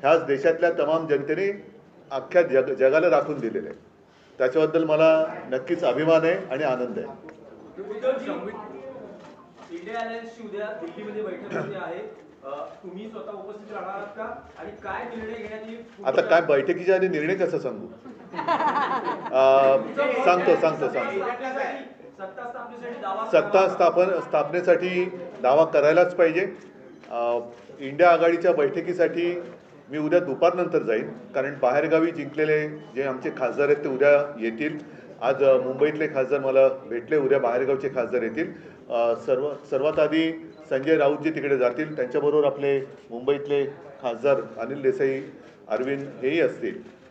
ह्याच देशातल्या तमाम जनतेने अख्ख्या जग जगाला दाखवून दिलेलं आहे त्याच्याबद्दल मला नक्कीच अभिमान आहे आणि आनंद आहे. इंडिया अलायन्सची उद्या दिल्लीमध्ये बैठक होते आहे. अ, तुम्ही स्वतः उपस्थित राहणार आहात का? आणि काय निर्णय घेण्यात येईल? आता काय बैठकीच्या आधी निर्णय कसं सांगू? सांगतो सांगतो सांगतो. सत्ता. स्थापन स्थापनेसाठी दावा करायलाच पाहिजे. इंडिया आघाडीच्या बैठकीसाठी मी उद्या दुपारनंतर जाईन. कारण बाहेरगावी जिंकलेले जे आमचे खासदार आहेत ते उद्या येतील. आज मुंबईतले खासदार मला भेटले. उद्या बाहेरगावचे खासदार येतील. सर्व सर्वात आधी संजय राऊत जे तिकडे जातील. त्यांच्याबरोबर आपले मुंबईतले खासदार अनिल देसाई अरविंद हेही असतील.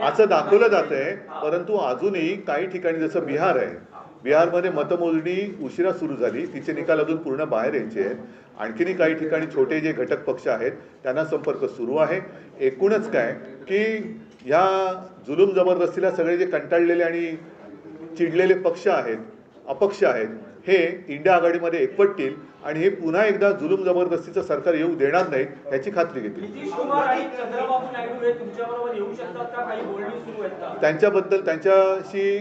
असं दाखवलं जात आहे परंतु अजूनही काही ठिकाणी जसं बिहार आहे बिहारमध्ये मतमोजणी उशिरा सुरू झाली. तिचे निकाल अजून पूर्ण बाहेर यायचे आहेत. आणखीनही काही ठिकाणी छोटे जे घटक पक्ष आहेत त्यांना संपर्क सुरू आहे. एकूणच काय की ह्या जुलूम जबरदस्तीला सगळे जे कंटाळलेले आणि चिडलेले पक्ष आहेत अपक्ष आहेत हे इंडिया आघाडीमध्ये एकवटतील आणि हे पुन्हा एकदा जुलूम जबरदस्तीचं सरकार येऊ देणार नाहीत ह्याची खात्री घेतील. हे त्यांच्याबद्दल त्यांच्याशी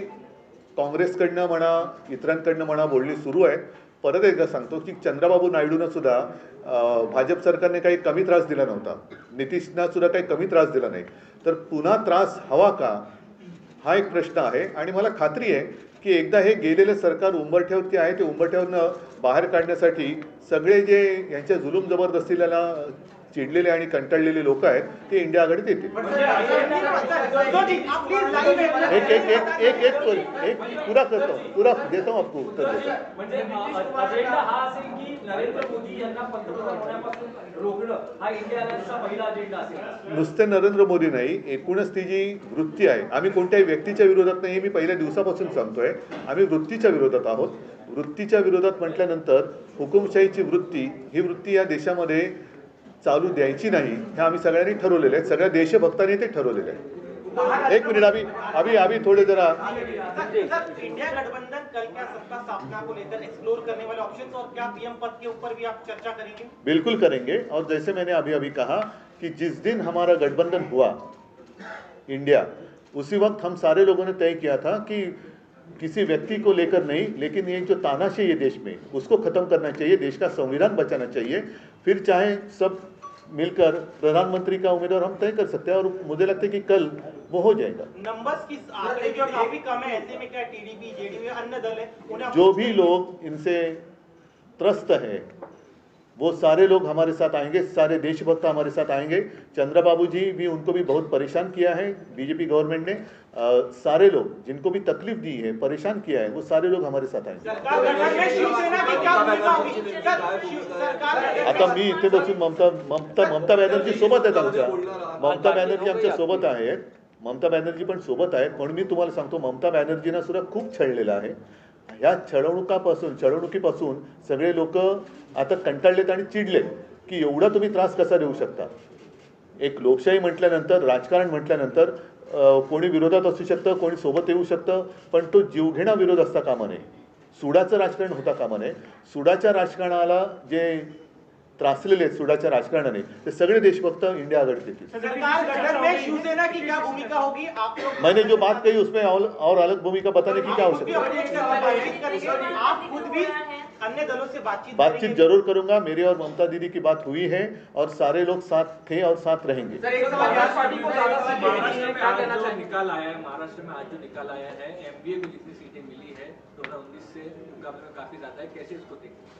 काँग्रेसकडनं म्हणा इतरांकडनं म्हणा बोलणी सुरू आहे परत एकदा सांगतो की चंद्रबाबू नायडूनं सुद्धा भाजप सरकारने काही कमी त्रास दिला नव्हता. नितीशना सुद्धा काही कमी त्रास दिला नाही. तर पुन्हा त्रास हवा का? हा एक प्रश्न आहे. आणि मला खात्री आहे की एकदा हे गेलेलं सरकार उंबरठ्यावरती आहे ते उंबरठ्यावरनं बाहेर काढण्यासाठी सगळे जे यांच्या जुलूम जबरदस्तीला चिडलेले आणि कंटाळलेले लोक आहेत ते इंडिया आघाडीत येतील. एक एक एक एक एक एक पूरा करता पूरा देता आपको उत्तर देता. म्हणजे नुसते नरेंद्र मोदी नाही एकूणच ती जी वृत्ती आहे आम्ही कोणत्याही व्यक्तीच्या विरोधात नाही हे मी पहिल्या दिवसापासून सांगतोय आम्ही वृत्तीच्या विरोधात आहोत. वृत्तीच्या विरोधात म्हटल्यानंतर हुकुमशाहीची वृत्ती ही वृत्ती या देशामध्ये चालू द्यायची नाही हे आम्ही सगळ्यांनी ठरवलेलं आहे सगळ्या देशभक्तांनी ते ठरवलेलं आहे एक मिनिट अभी अभी अभी थोड़े जरा. इंडिया गठबंधन कल क्या सत्ता स्थापना को लेकर एक्सप्लोर करने वाले ऑप्शन और क्या पीएम पद के ऊपर भी आप चर्चा करेंगे? बिल्कुल करेंगे। और जैसे मैंने अभी अभी कहा कि जिस दिन हमारा गठबंधन हुआ इंडिया उसी वक्त हम सारे लोगों ने तय किया था कि किसी व्यक्ति को लेकर नहीं लेकिन ये जो तानाशाही है देश में उसको खत्म करना चाहिए देश का संविधान बचाना चाहिए। फिर चाहे सब मिलकर प्रधानमंत्री का उम्मीदवार हम तय कर सकते हैं और मुझे लगता है कि कल वो हो जाएगा। नंबर्स की आंकड़े जो काफ़ी कम है ऐसे में क्या टीडीपी जेडीयू अन्य दल है जो भी लोग इनसे त्रस्त हैं वो सारे लोग हमारे साथ आएँगे सारे देशभक्त हमारे साथ आएँगे। चंद्रबाबू जी भी उनको भी बहुत परेशान किया है बीजेपी गवर्नमेंट ने। अ, सारे लोग जिनको भी तकलीफ़ दी है परेशान किया है वो सारे लोग हमारे साथ आएँगे। आता मी इथे बसून ममता ममता ममता बॅनर्जी सोबत आहेत आमच्या ममता बॅनर्जी आमच्या सोबत आहेत। ममता बॅनर्जी पण सोबत आहेत म्हणून मी तुम्हाला सांगतो ममता बॅनर्जींना सुद्धा खूप छळलेलं आहे. ह्या छळवणुकापासून छळवणुकीपासून सगळे लोक आता कंटाळलेत आणि चिडलेत की एवढा तुम्ही त्रास कसा देऊ शकता? एक लोकशाही म्हटल्यानंतर राजकारण म्हटल्यानंतर कोणी विरोधात असू शकतं कोणी सोबत येऊ शकतं पण तो जीवघेणा विरोध असता कामा नये. सुडाचं राजकारण होता कामा नये. सुडाच्या राजकारणाला जे त्रासलेले आहेत सुडाच्या राजकारणाने ते सगळे देशभक्त इंडिया आघाडीत येतील. सरकार गठन में शिवसेना की क्या भूमिका होगी? आप लोग मैंने जो बात कही उसमें और, और अलग भूमिका बताने की क्या आप खुद भी आवश्यकता है अपने से बातचीत करेंगे आप खुद भी अन्य दलों से बातचीत बातचीत करेंगे? जरूर करूंगा। मेरी और ममता दीदी की बात हुई है और सारे लोग साथ थे और साथ रहेंगे। सर एक सवाल समाजवादी पार्टी को ज्यादा सीटें महाराष्ट्र में क्या आज कहना जो चाहेंगे? निकाल आया है महाराष्ट्र में आज जो निकाल आया है एमबीए में जितनी सीटें मिली है 2019 से मुकाबले में काफी ज्यादा है। कैसे इसको देखते हैं?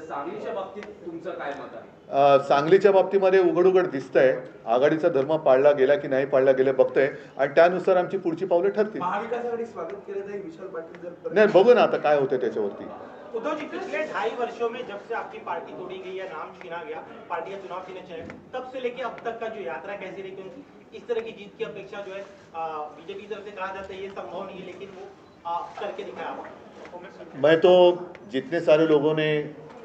सांगलीच्या बाबतीत तुमचं काय मत आहे? अ, सांगलीच्या बाबतीमध्ये उघड उघड दिसतंय. आघाडीचा धर्म पाळला गेला की नाही पाळला गेला बघतोय. आणि त्यानुसार आमची पुढची पावलं ठरतील. महाविकास आघाडी स्वागत केलं जाईल विशाल पाटील जर परत- नाही बघू ना आता काय होतं त्याच्यावरती. उद्धव जी पिछले ढाई वर्षों में जब से आपकी पार्टी तोड़ी गई या नाम छीना गया पार्टी का चुनाव छीने चले तब से लेके अब तक का जो यात्रा कैसी रही क्योंकि इस तरह की जीत की अपेक्षा जो है बीजेपी की तरफ से कहा जाता है ये संभव नहीं है लेकिन वो करके दिखाया मैं तो जितने सारे लोगों ने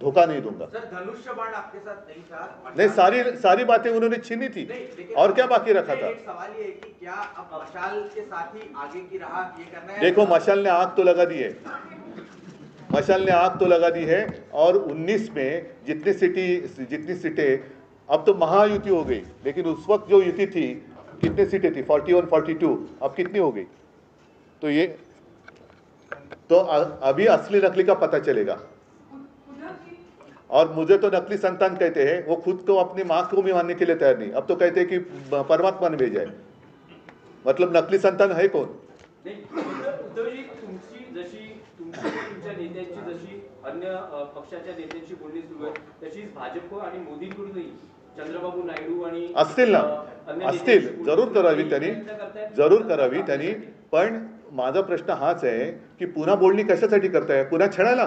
धोखा नहीं दूँगा। सर धनुष्य बाण आपके साथ नहीं था नहीं सारी सारी बातें उन्होंने छीनी थी। और क्या बाकी रखा था? सवाल ये है कि क्या अब मशाल के साथ ही आगे की राह ये करना है? देखो मशाल ने आग तो लगा दी है। मशाल ने आग तो लगा दी है और 19 में जितनी सिटी जितनी सीटें अब तो महायुति हो गई लेकिन उस वक्त जो युति थी कितनी सीटें थी? 41 42 अब कितनी हो गई? तो ये तो अभी असली नकली का पता चलेगा। और मुझे तो नकली संतान कहते हैं वो खुद को अपनी माँ को भी मानने के लिए तैयार नहीं। अब तो कहते हैं कि परमात्मा ने भेजा है। मतलब नकली संतान है कौन? असतील ना? असतील. जरूर करावी त्यांनी. जरूर करावी त्यांनी. पण माझा प्रश्न हाच आहे की पुन्हा बोलणी कशासाठी करताय? पुन्हा छळायला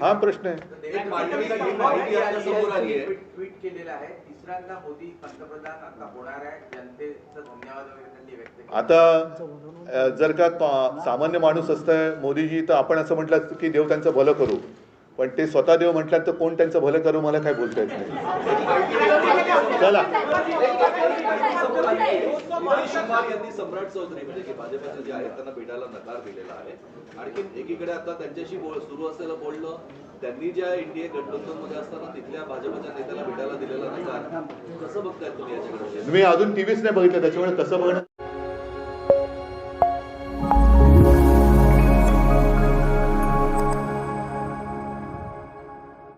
हा प्रश्न आहे. ट्विट केलेलं आहे. तिसऱ्यांदा मोदी पंतप्रधान आता होणार आहे. जनतेचा धन्यवाद वगैरे व्यक्त आता जर का सामान्य माणूस असतंय मोदीजी तर आपण असं म्हटलं की देव त्यांचं भलं करू. पण ते स्वतः देव म्हटलं तर कोण त्यांचं भलं करू मला काय बोलता येत नाही. चला. यांनी सम्राट चौधरी म्हणजे भाजपचे जे आहेत त्यांना भेटायला नकार दिलेला आहे. आणखी एकीकडे आता त्यांच्याशी बोल सुरू असलेलं बोलणं त्यांनी ज्या एनडीए गठबंधनमध्ये असताना तिथल्या भाजपच्या नेत्याला भेटायला दिलेला नकार कसं बघताय तुम्ही याच्याकडे? मी अजून टीव्हीच नाही बघितलं त्याच्यामुळे कसं बघणं